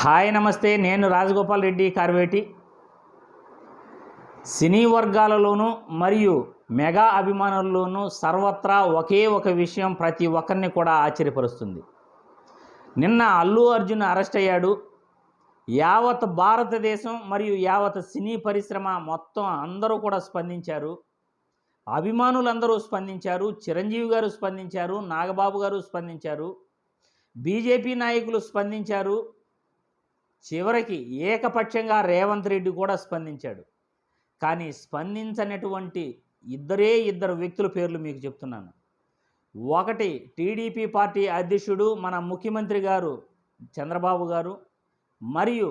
Hi నమస్తే. నేను రాజగోపాల్ రెడ్డి కార్వేటి. సినీ వర్గాలలోనూ మరియు మెగా అభిమానుల్లోనూ సర్వత్రా ఒకే ఒక విషయం ప్రతి ఒక్కరిని కూడా ఆశ్చర్యపరుస్తుంది. నిన్న అల్లు అర్జున్ అరెస్ట్ అయ్యాడు. యావత్ భారతదేశం మరియు యావత్ సినీ పరిశ్రమ మొత్తం అందరూ కూడా స్పందించారు. అభిమానులందరూ స్పందించారు. చిరంజీవి గారు స్పందించారు. నాగబాబు గారు స్పందించారు. బీజేపీ నాయకులు స్పందించారు. చివరికి ఏకపక్షంగా రేవంత్ రెడ్డి కూడా స్పందించాడు. కానీ స్పందించనటువంటి ఇద్దరే ఇద్దరు వ్యక్తుల పేర్లు మీకు చెప్తున్నాను. ఒకటి టీడీపీ పార్టీ అధ్యక్షుడు మన ముఖ్యమంత్రి గారు చంద్రబాబు గారు మరియు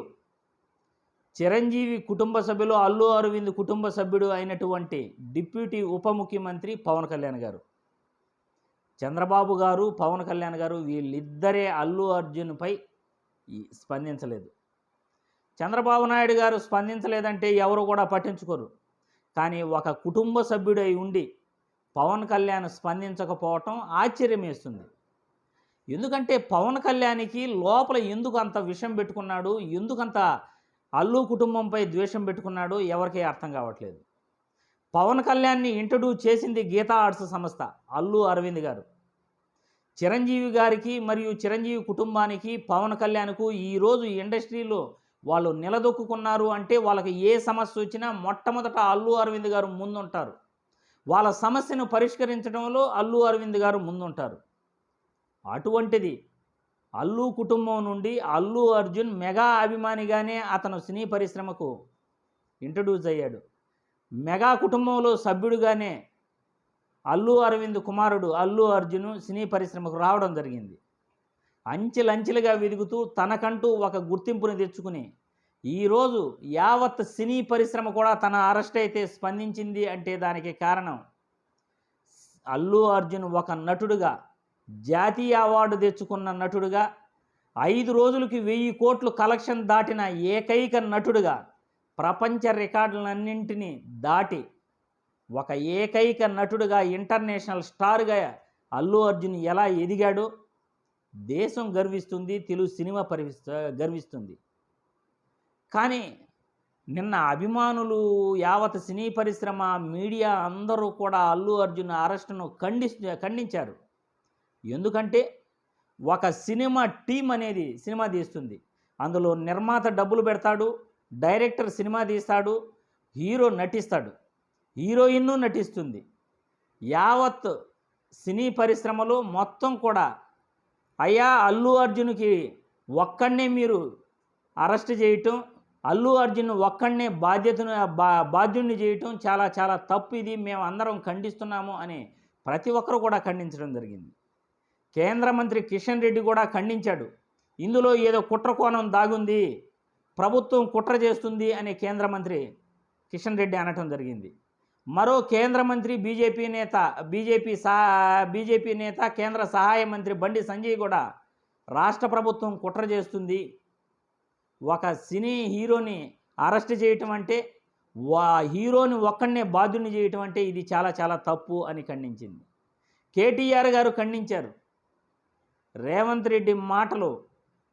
చిరంజీవి కుటుంబ సభ్యులు అల్లు అరవింద్ కుటుంబ సభ్యుడు అయినటువంటి డిప్యూటీ ఉప ముఖ్యమంత్రి పవన్ కళ్యాణ్ గారు. చంద్రబాబు గారు పవన్ కళ్యాణ్ గారు వీళ్ళిద్దరే అల్లు అర్జున్పై స్పందించలేదు. చంద్రబాబు నాయుడు గారు స్పందించలేదంటే ఎవరు కూడా పట్టించుకోరు. కానీ ఒక కుటుంబ సభ్యుడై ఉండి పవన్ కళ్యాణ్ స్పందించకపోవటం ఆశ్చర్యమేస్తుంది. ఎందుకంటే పవన్ కళ్యాణ్కి లోపల ఎందుకు అంత విషం పెట్టుకున్నాడు ఎందుకంత అల్లు కుటుంబంపై ద్వేషం పెట్టుకున్నాడు ఎవరికీ అర్థం కావట్లేదు. పవన్ కళ్యాణ్ని ఇంట్రడ్యూస్ చేసింది గీతా ఆర్ట్స్ సంస్థ అల్లు అరవింద్ గారు. చిరంజీవి గారికి మరియు చిరంజీవి కుటుంబానికి పవన్ కళ్యాణ్కు ఈరోజు ఇండస్ట్రీలో వాళ్ళు నిలదొక్కున్నారు అంటే వాళ్ళకి ఏ సమస్య వచ్చినా మొట్టమొదట అల్లు అరవింద్ గారు ముందుంటారు. వాళ్ళ సమస్యను పరిష్కరించడంలో అల్లు అరవింద్ గారు ముందుంటారు. అటువంటిది అల్లు కుటుంబం నుండి అల్లు అర్జున్ మెగా అభిమానిగానే అతను సినీ పరిశ్రమకు ఇంట్రడ్యూస్ అయ్యాడు. మెగా కుటుంబంలో సభ్యుడుగానే అల్లు అరవింద్ కుమారుడు అల్లు అర్జున్ సినీ పరిశ్రమకు రావడం జరిగింది. అంచెలంచెలుగా వెదుగుతూ తనకంటూ ఒక గుర్తింపుని తెచ్చుకుని ఈరోజు యావత్ సినీ పరిశ్రమ కూడా తన అరెస్ట్ అయితే స్పందించింది అంటే దానికి కారణం అల్లు అర్జున్ ఒక నటుడుగా జాతీయ అవార్డు తెచ్చుకున్న నటుడుగా ఐదు రోజులకి వెయ్యి కోట్లు కలెక్షన్ దాటిన ఏకైక నటుడుగా ప్రపంచ రికార్డులన్నింటినీ దాటి ఒక ఏకైక నటుడుగా ఇంటర్నేషనల్ స్టార్గా అల్లు అర్జున్ ఎలా ఎదిగాడో? దేశం గర్విస్తుంది తెలుగు సినిమా పరివిస్త గర్విస్తుంది. కానీ నిన్న అభిమానులు యావత్ సినీ పరిశ్రమ మీడియా అందరూ కూడా అల్లు అర్జున్ అరెస్టును ఖండి ఖండించారు. ఎందుకంటే ఒక సినిమా టీం అనేది సినిమా తీస్తుంది. అందులో నిర్మాత డబ్బులు పెడతాడు డైరెక్టర్ సినిమా తీస్తాడు హీరో నటిస్తాడు హీరోయిన్ను నటిస్తుంది. యావత్ సినీ పరిశ్రమలో మొత్తం కూడా అయ్యా అల్లు అర్జున్కి ఒక్కడనే మీరు అరెస్ట్ చేయటం అల్లు అర్జున్ ఒక్కడనే బాధ్యతను బా బాధ్యుడిని చేయటం చాలా చాలా తప్పు ఇది. మేము అందరం ఖండిస్తున్నాము అని ప్రతి ఒక్కరు కూడా ఖండించడం జరిగింది. కేంద్ర మంత్రి కిషన్ రెడ్డి కూడా ఖండించాడు. ఇందులో ఏదో కుట్ర కోణం దాగుంది ప్రభుత్వం కుట్ర చేస్తుంది అని కేంద్ర మంత్రి కిషన్ రెడ్డి అనటం జరిగింది. మరో కేంద్ర మంత్రి బీజేపీ నేత బీజేపీ సా బీజేపీ నేత కేంద్ర సహాయ మంత్రి బండి సంజయ్ కూడా రాష్ట్ర ప్రభుత్వం కుట్ర చేస్తుంది. ఒక సినీ హీరోని అరెస్ట్ చేయటం అంటే వా హీరోని ఒక్కడనే బాధ్యుని చేయటం అంటే ఇది చాలా చాలా తప్పు అని ఖండించింది. కేటీఆర్ గారు ఖండించారు. రేవంత్ రెడ్డి మాటలు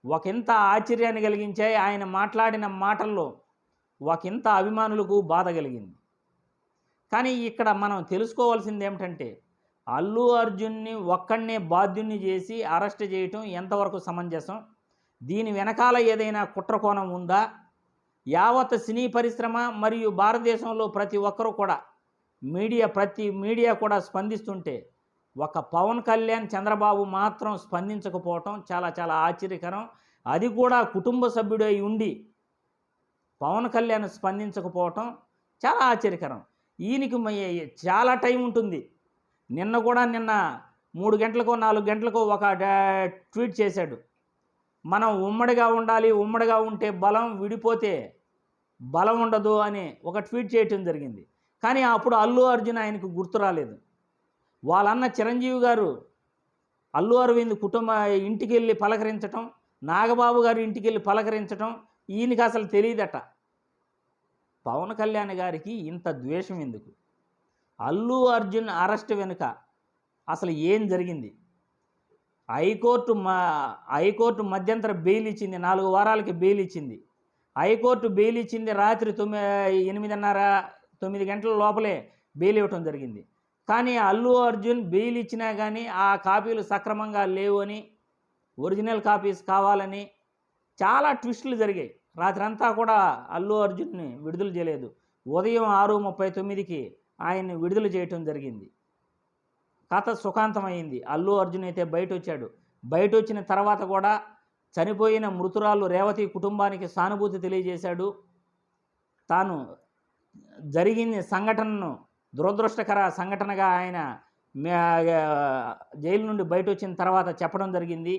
ఒకంత ఆశ్చర్యాన్ని కలిగించాయి. ఆయన మాట్లాడిన మాటల్లో ఒకంత అభిమానులకు బాధ కలిగింది. కానీ ఇక్కడ మనం తెలుసుకోవాల్సింది ఏమిటంటే అల్లు అర్జున్ని ఒక్కడనే బాధ్యుణ్ణి చేసి అరెస్ట్ చేయటం ఎంతవరకు సమంజసం? దీని వెనకాల ఏదైనా కుట్రకోణం ఉందా? యావత్ సినీ పరిశ్రమ మరియు భారతదేశంలో ప్రతి ఒక్కరూ కూడా మీడియా ప్రతి మీడియా కూడా స్పందిస్తుంటే ఒక పవన్ కళ్యాణ్ చంద్రబాబు మాత్రం స్పందించకపోవటం చాలా చాలా ఆశ్చర్యకరం. అది కూడా కుటుంబ సభ్యుడై ఉండి పవన్ కళ్యాణ్ స్పందించకపోవటం చాలా ఆశ్చర్యకరం. ఈయనకి చాలా టైం ఉంటుంది. నిన్న కూడా నిన్న మూడు గంటలకో నాలుగు గంటలకో ఒక ట్వీట్ చేశాడు. మనం ఉమ్మడిగా ఉండాలి ఉమ్మడిగా ఉంటే బలం విడిపోతే బలం ఉండదు అని ఒక ట్వీట్ చేయటం జరిగింది. కానీ అప్పుడు అల్లు అర్జున్ ఆయనకు గుర్తు రాలేదు. వాళ్ళన్న చిరంజీవి గారు అల్లు అరవింద్ కుటుంబ ఇంటికి వెళ్ళి పలకరించటం నాగబాబు గారు ఇంటికి వెళ్ళి పలకరించటం ఈయనకి అసలు తెలియదట. పవన్ కళ్యాణ్ గారికి ఇంత ద్వేషం ఎందుకు? అల్లు అర్జున్ అరెస్ట్ వెనుక అసలు ఏం జరిగింది? హైకోర్టు మా హైకోర్టు మధ్యంతర బెయిల్ ఇచ్చింది నాలుగు వారాలకి బెయిల్ ఇచ్చింది. హైకోర్టు బెయిల్ ఇచ్చింది రాత్రి తొమ్మిది ఎనిమిదిన్నర తొమ్మిది గంటల లోపలే బెయిల్ ఇవ్వటం జరిగింది. కానీ అల్లు అర్జున్ బెయిల్ ఇచ్చినా కానీ ఆ కాపీలు సక్రమంగా లేవు అని ఒరిజినల్ కాపీస్ కావాలని చాలా ట్విస్టులు జరిగాయి. రాత్రంతా కూడా అల్లు అర్జున్ని విడుదల చేయలేదు. ఉదయం ఆరు ముప్పై తొమ్మిదికి ఆయన్ని విడుదల చేయటం జరిగింది. కథ సుఖాంతమైంది అల్లు అర్జున్ అయితే బయట వచ్చాడు బయట వచ్చిన తర్వాత కూడా చనిపోయిన మృతురాలు రేవతి కుటుంబానికి సానుభూతి తెలియజేశాడు. తాను జరిగిన సంఘటనను దురదృష్టకర సంఘటనగా ఆయన జైలు నుండి బయట వచ్చిన తర్వాత చెప్పడం జరిగింది.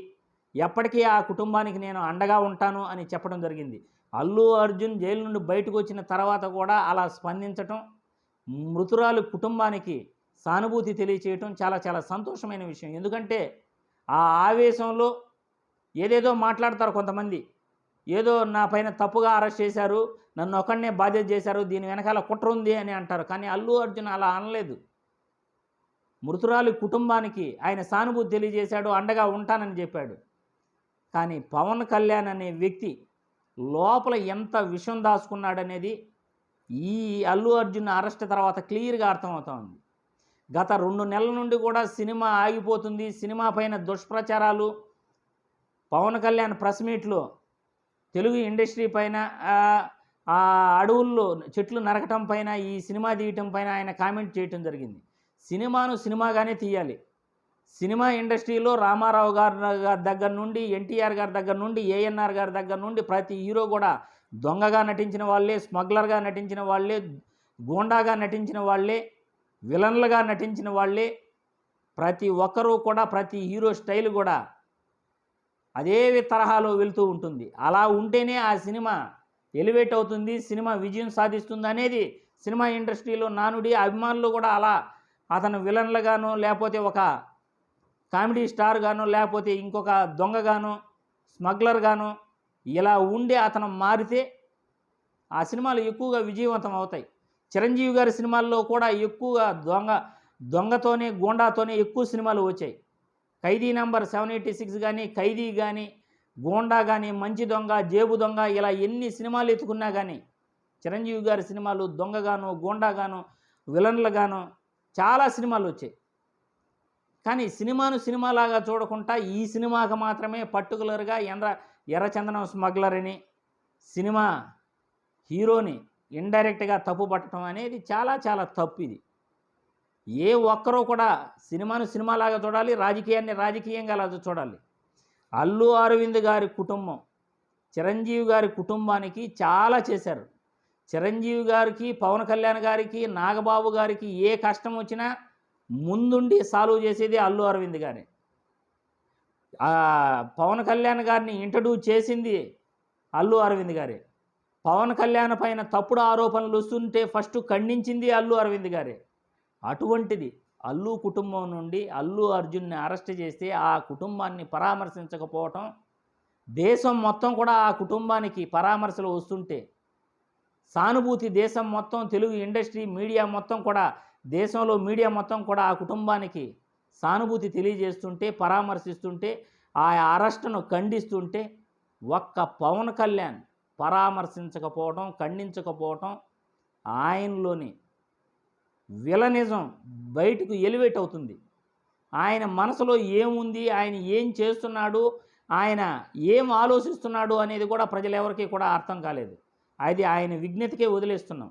ఎప్పటికీ ఆ కుటుంబానికి నేను అండగా ఉంటాను అని చెప్పడం జరిగింది. అల్లు అర్జున్ జైలు నుండి బయటకు వచ్చిన తర్వాత కూడా అలా స్పందించటం మృతురాలు కుటుంబానికి సానుభూతి తెలియచేయటం చాలా చాలా సంతోషమైన విషయం. ఎందుకంటే ఆ ఆవేశంలో ఏదేదో మాట్లాడతారు కొంతమంది. ఏదో నా పైన తప్పుగా అరెస్ట్ చేశారు నన్ను ఒకడినే బాధ్యత చేశారు దీని వెనకాల కుట్ర ఉంది అని అంటారు. కానీ అల్లు అర్జున్ అలా అనలేదు. మృతురాలి కుటుంబానికి ఆయన సానుభూతి తెలియజేశాడు అండగా ఉంటానని చెప్పాడు. కానీ పవన్ కళ్యాణ్ అనే వ్యక్తి లోపల ఎంత విషం దాచుకున్నాడనేది ఈ అల్లు అర్జున్ అరెస్ట్ తర్వాత క్లియర్గా అర్థమవుతా ఉంది గత రెండు నెలల నుండి కూడా సినిమా ఆగిపోతుంది. సినిమా పైన దుష్ప్రచారాలు పవన్ కళ్యాణ్ ప్రెస్ మీట్లో తెలుగు ఇండస్ట్రీ పైన ఆ అడవుల్లో చెట్లు నరకటం పైన ఈ సినిమా తీయటం పైన ఆయన కామెంట్ చేయటం జరిగింది. సినిమాను సినిమాగానే తీయాలి. సినిమా ఇండస్ట్రీలో రామారావు గారి దగ్గర నుండి ఎన్టీఆర్ గారి దగ్గర నుండి ఏఎన్ఆర్ గారి దగ్గర నుండి ప్రతి హీరో కూడా దొంగగా నటించిన వాళ్ళే స్మగ్లర్గా నటించిన వాళ్ళే గోండాగా నటించిన వాళ్ళే విలన్లుగా నటించిన వాళ్ళే ప్రతి ఒక్కరూ కూడా ప్రతి హీరో స్టైల్ కూడా అదే తరహాలో వెళ్తూ ఉంటుంది. అలా ఉంటేనే ఆ సినిమా ఎలివేట్ అవుతుంది సినిమా విజయం సాధిస్తుంది అనేది సినిమా ఇండస్ట్రీలో నానుడి అభిమానులు కూడా అలా అతను విలన్లుగాను లేకపోతే ఒక కామెడీ స్టార్ గాను లేకపోతే ఇంకొక దొంగగాను స్మగ్లర్ గాను ఇలా ఉండి అతను మారితే ఆ సినిమాలు ఎక్కువగా విజయవంతం అవుతాయి. చిరంజీవి గారి సినిమాల్లో కూడా ఎక్కువగా దొంగ దొంగతోనే గోండాతోనే ఎక్కువ సినిమాలు వచ్చాయి. Khaidi number seven eighty six కానీ ఖైదీ కానీ గోండా కానీ మంచి దొంగ జేబు దొంగ ఇలా ఎన్ని సినిమాలు ఎత్తుకున్నా కానీ చిరంజీవి గారి సినిమాలు దొంగగాను గోండాగాను విలన్లుగాను చాలా సినిమాలు వచ్చాయి. కానీ సినిమాను సినిమాలాగా చూడకుండా ఈ సినిమాకి మాత్రమే పర్టికులర్గా ఎర్ర ఎర్రచందనం స్మగ్లర్ అని సినిమా హీరోని ఇండైరెక్ట్గా తప్పు పట్టడం అనేది చాలా చాలా తప్పు ఇది. ఏ ఒక్కరూ కూడా సినిమాను సినిమాలాగా చూడాలి రాజకీయాన్ని రాజకీయంగా అలా చూడాలి. అల్లు అరవింద్ గారి కుటుంబం చిరంజీవి గారి కుటుంబానికి చాలా చేశారు. చిరంజీవి గారికి పవన్ కళ్యాణ్ గారికి నాగబాబు గారికి ఏ కష్టం వచ్చినా ముందుండి సాల్వ్ చేసేది అల్లు అరవింద్ గారి. పవన్ కళ్యాణ్ గారిని ఇంట్రడ్యూస్ చేసింది అల్లు అరవింద్ గారే. పవన్ కళ్యాణ్ పైన తప్పుడు ఆరోపణలు వస్తుంటే ఫస్ట్ ఖండించింది అల్లు అరవింద్ గారే. అటువంటిది అల్లు కుటుంబం నుండి అల్లు అర్జున్ని అరెస్ట్ చేస్తే ఆ కుటుంబాన్ని పరామర్శించకపోవటం దేశం మొత్తం కూడా ఆ కుటుంబానికి పరామర్శలు వస్తుంటే సానుభూతి దేశం మొత్తం తెలుగు ఇండస్ట్రీ మీడియా మొత్తం కూడా దేశంలో మీడియా మొత్తం కూడా ఆ కుటుంబానికి సానుభూతి తెలియజేస్తుంటే పరామర్శిస్తుంటే ఆ అరెస్టును ఖండిస్తుంటే ఒక్క పవన్ కళ్యాణ్ పరామర్శించకపోవడం ఖండించకపోవటం ఆయనలోని విలనిజం బయటకు ఎలివేట్ అవుతుంది. ఆయన మనసులో ఏముంది ఆయన ఏం చేస్తున్నాడు ఆయన ఏం ఆలోచిస్తున్నాడు అనేది కూడా ప్రజలెవరికీ కూడా అర్థం కాలేదు. అది ఆయన విజ్ఞతకే వదిలేస్తున్నాం.